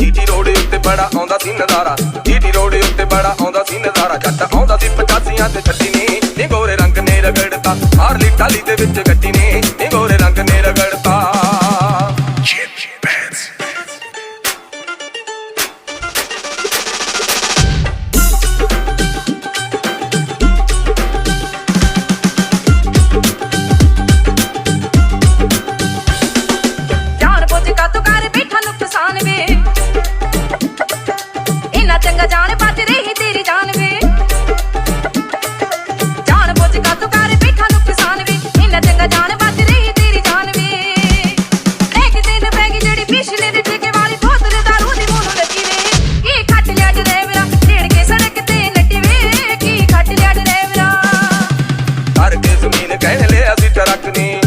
GT road ਉੱਤੇ ਬੜਾ ਆਉਂਦਾ ਸੀ ਨਜ਼ਾਰਾ। ਜੀਟੀ ਰੋਡ ਉੱਤੇ ਬੜਾ ਆਉਂਦਾ ਸੀ ਨਜ਼ਾਰਾ। ਜੱਟ ਆਉਂਦਾ ਸੀ 85 ਤੇ ਛੱਡੀ ਨੇ। ਨੀ ਗੋਰੇ ਰੰਗ ਨੇ ਰਗੜਤਾ। ਹਾਰਲੀ ਟਾਲੀ ਦੇ ਵਿੱਚ ਕੇ ਜ਼ਮੀਨ ਕਹਿ ਲਿਆ ਅਸੀਂ ਟਰੱਕ ਨਹੀਂ